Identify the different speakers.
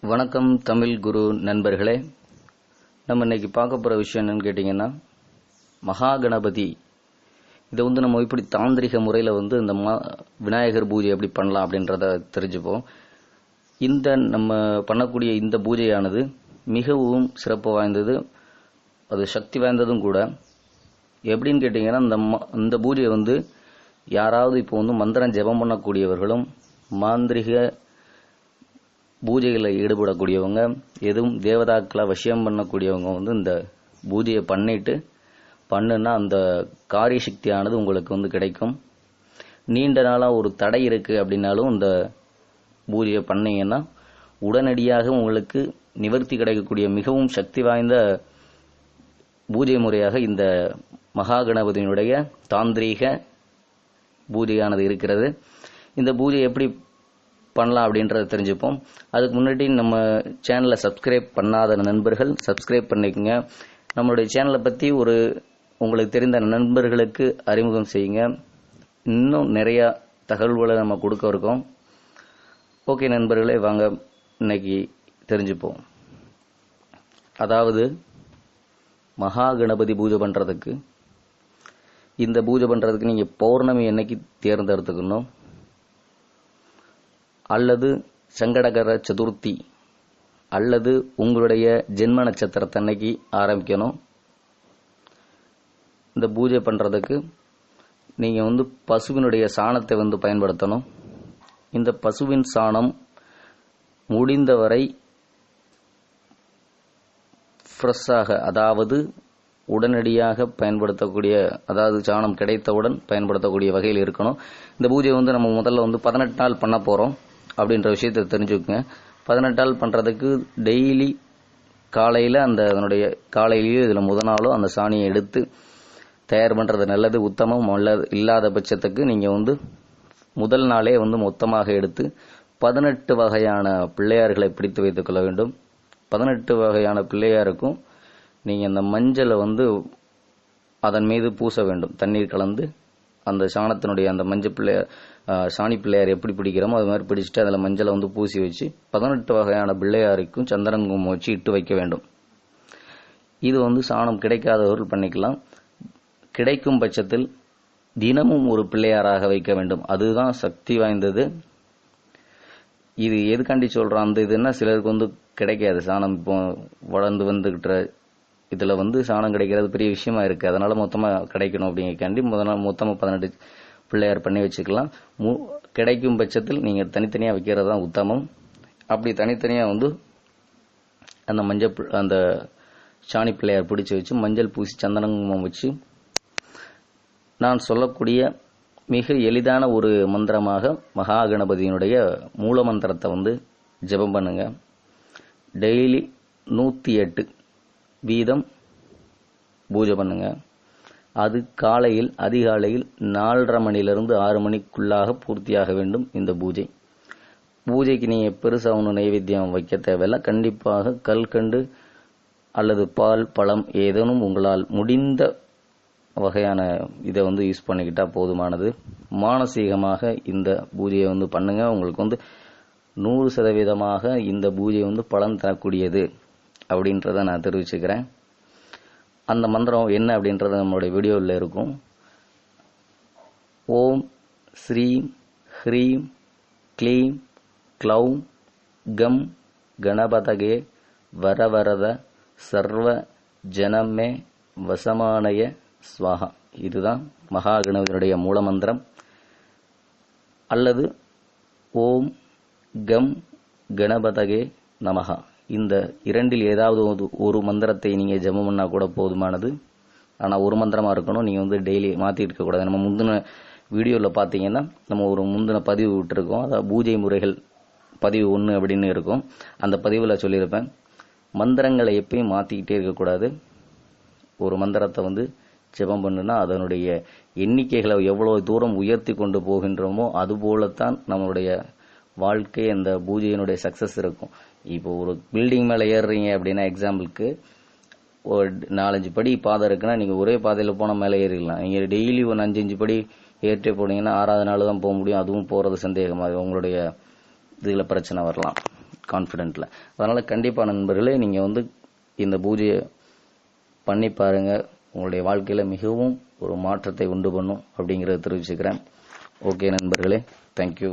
Speaker 1: வணக்கம் தமிழ் குரு நண்பர்களே. நம்ம இன்னைக்கு பார்க்க போகிற விஷயம் என்னன்னு கேட்டிங்கன்னா மகா கணபதி இதை வந்து நம்ம இப்படி தாந்திரிக முறையில் வந்து இந்த மா விநாயகர் பூஜை எப்படி பண்ணலாம் அப்படின்றத தெரிஞ்சுப்போம். இந்த நம்ம பண்ணக்கூடிய இந்த பூஜையானது மிகவும் சிறப்பு வாய்ந்தது அது சக்தி வாய்ந்ததும் கூட. எப்படின்னு கேட்டிங்கன்னா இந்த ம- இந்த பூஜையை வந்து யாராவது இப்போ வந்து மந்திரம் ஜெபம் பண்ணக்கூடியவர்களும் மாந்திரிக பூஜைகளில் ஈடுபடக்கூடியவங்க எதுவும் தேவதாக்களை வசியம் பண்ணக்கூடியவங்க வந்து இந்த பூஜையை பண்ணிட்டு பண்ணுனா அந்த காரிய சக்தியானது உங்களுக்கு வந்து கிடைக்கும். நீண்ட நாளாக ஒரு தடை இருக்குது அப்படின்னாலும் இந்த பூஜையை பண்ணீங்கன்னா உடனடியாக உங்களுக்கு நிவர்த்தி கிடைக்கக்கூடிய மிகவும் சக்தி வாய்ந்த பூஜை முறையாக இந்த மகா கணபதியினுடைய தாந்திரீக பூஜையானது இருக்கிறது. இந்த பூஜை எப்படி பண்ணலாம் அப்படின்றத தெரிஞ்சுப்போம். அதுக்கு முன்னாடி நம்ம சேனலை சப்ஸ்கிரைப் பண்ணாத நண்பர்கள் சப்ஸ்கிரைப் பண்ணிக்கோங்க. நம்மளுடைய சேனலை பற்றி ஒரு உங்களுக்கு தெரிந்த நண்பர்களுக்கு அறிமுகம் செய்யுங்க. இன்னும் நிறையா தகவல்களை நம்ம கொடுக்க இருக்கோம். ஓகே நண்பர்களே வாங்க இன்னைக்கு தெரிஞ்சுப்போம். அதாவது மகா கணபதி பூஜை பண்ணுறதுக்கு இந்த பூஜை பண்ணுறதுக்கு நீங்கள் பௌர்ணமி என்னைக்கு தேர்ந்தெடுத்துக்கணும்? அல்லது சங்கடகர சதுர்த்தி அல்லது உங்களுடைய ஜென்ம நட்சத்திரத்தன்னைக்கு ஆரம்பிக்கணும். இந்த பூஜை பண்ணுறதுக்கு நீங்கள் வந்து பசுவினுடைய சாணத்தை வந்து பயன்படுத்தணும். இந்த பசுவின் சாணம் முடிந்தவரை ஃப்ரெஷ்ஷாக அதாவது உடனடியாக பயன்படுத்தக்கூடிய அதாவது சாணம் கிடைத்தவுடன் பயன்படுத்தக்கூடிய வகையில் இருக்கணும். இந்த பூஜை வந்து நம்ம முதல்ல வந்து பதினெட்டு நாள் பண்ண போகிறோம் அப்படின்ற விஷயத்தை தெரிஞ்சுக்கோங்க. பதினெட்டால் பண்ணுறதுக்கு டெய்லி காலையில் அந்த அதனுடைய காலையிலேயோ இதில் முத நாளோ அந்த சாணியை எடுத்து தயார் பண்ணுறது நல்லது உத்தமம் அல்லது இல்லாத பட்சத்துக்கு நீங்கள் வந்து முதல் நாளே வந்து மொத்தமாக எடுத்து பதினெட்டு வகையான பிள்ளையார்களை பிடித்து வைத்துக் கொள்ள வேண்டும். பதினெட்டு வகையான பிள்ளையாருக்கும் நீங்கள் அந்த மஞ்சளை வந்து அதன் மீது பூச வேண்டும். தண்ணீர் கலந்து அந்த சாணத்தினுடைய அந்த மஞ்சள் பிள்ளையார் சாணி பிள்ளையார் எப்படி பிடிக்கிறோமோ அது மாதிரி பிடிச்சிட்டு அதில் மஞ்சளை வந்து பூசி வச்சு பதினெட்டு வகையான பிள்ளையாருக்கும் சந்திரன் குங்குமம் வச்சு இட்டு வைக்க வேண்டும். இது வந்து சாணம் கிடைக்காதவர்கள் பண்ணிக்கலாம். கிடைக்கும் பட்சத்தில் தினமும் ஒரு பிள்ளையாராக வைக்க வேண்டும். அதுதான் சக்தி வாய்ந்தது. இது எதுக்காண்டி சொல்கிறோம் அந்த இதுன்னா சிலருக்கு வந்து கிடைக்காது. சாணம் இப்போ வளர்ந்து வந்துகிட்ட இதில் வந்து சாணம் கிடைக்கிறது பெரிய விஷயமா இருக்கு. அதனால மொத்தமாக கிடைக்கணும் அப்படிங்கிறக்காண்டி முதல் நாள் மொத்தமாக பதினெட்டு பிள்ளையார் பண்ணி வச்சுக்கலாம். மு- கிடைக்கும் பட்சத்தில் நீங்கள் தனித்தனியாக வைக்கிறது தான் உத்தமம். அப்படி தனித்தனியாக வந்து அந்த மஞ்சள் அந்த சாணி பிள்ளையார் பிடிச்சி வச்சு மஞ்சள் பூசி சந்தனங்குமம் வச்சு நான் சொல்லக்கூடிய மிக எளிதான ஒரு மந்திரமாக மகா கணபதியினுடைய மூல மந்திரத்தை வந்து ஜெபம் பண்ணுங்க. டெய்லி நூற்றி எட்டு வீதம் பூஜை பண்ணுங்க. அது காலையில் அதிகாலையில் நாலரை மணிலிருந்து ஆறு மணிக்குள்ளாக பூர்த்தியாக வேண்டும் இந்த பூஜை. பூஜைக்கு நீங்கள் பெருசாக ஒன்று நைவேத்தியம் வைக்க தேவையில்லை. கண்டிப்பாக கல்கண்டு அல்லது பால் பழம் ஏதேனும் உங்களால் முடிந்த வகையான இதை வந்து யூஸ் பண்ணிக்கிட்டால் போதுமானது. மானசீகமாக இந்த பூஜையை வந்து பண்ணுங்கள் உங்களுக்கு வந்து நூறு சதவீதமாக இந்த பூஜை வந்து பலன் தரக்கூடியது. அப்படின்றத நான் தெரிவிச்சுக்கிறேன். அந்த மந்திரம் என்ன அப்படின்றது நம்மளுடைய வீடியோவில் இருக்கும். ஓம் ஸ்ரீம் ஹ்ரீம் க்ளீம் க்ளௌம் கம் கணபதகே வரவரத சர்வ ஜனமே வசமானய ஸ்வாஹா. இதுதான் மகா கணபதியினுடைய மூலமந்திரம். அல்லது ஓம் கம் கணபதகே நமகா இந்த இரண்டில் ஏதாவது ஒரு- ஒரு மந்திரத்தை நீங்கள் ஜெபம் பண்ணால் கூட போதுமானது. ஆனால் ஒரு மந்திரமாக இருக்கணும். நீங்கள் வந்து டெய்லி மாத்திட்டு இருக்கக்கூடாது நம்ம முந்தின வீடியோவில் பார்த்தீங்கன்னா நம்ம ஒரு முந்தின பதிவு விட்டுருக்கோம். அதாவது பூஜை முறைகள் பதிவு ஒன்று அப்படின்னு இருக்கும். அந்த பதிவில் சொல்லியிருப்பேன். மந்திரங்களை எப்பயும் மாற்றிக்கிட்டே இருக்கக்கூடாது ஒரு மந்திரத்தை வந்து ஜெபம் பண்ணுனா அதனுடைய எண்ணிக்கைகளை எவ்வளோ தூரம் உயர்த்தி கொண்டு போகின்றோமோ அதுபோலத்தான் நம்மளுடைய வாழ்க்கை அந்த பூஜையினுடைய சக்ஸஸ் இருக்கும். இப்போ ஒரு பில்டிங் மேலே ஏறுறீங்க அப்படின்னா எக்ஸாம்பிளுக்கு ஒரு நாலஞ்சு படி பாதை இருக்குன்னா நீங்க ஒரே பாதையில போனா மேலே ஏறிடலாம். நீங்க டெய்லி ஒரு அஞ்சு அஞ்சு படி ஏற்றே போனீங்கன்னா ஆறாவது நாள் தான் போக முடியும். அதுவும் போறது சந்தேகமாக உங்களுடைய இதில் பிரச்சனை வரலாம் கான்ஃபிடென்ட்டில் அதனால கண்டிப்பா நண்பர்களே நீங்க வந்து இந்த பூஜையை பண்ணி பாருங்க. உங்களுடைய வாழ்க்கையில மிகவும் ஒரு மாற்றத்தை உண்டு பண்ணும் அப்படிங்கறத தெரிவிச்சுக்கிறேன். ஓகே நண்பர்களே தேங்க்யூ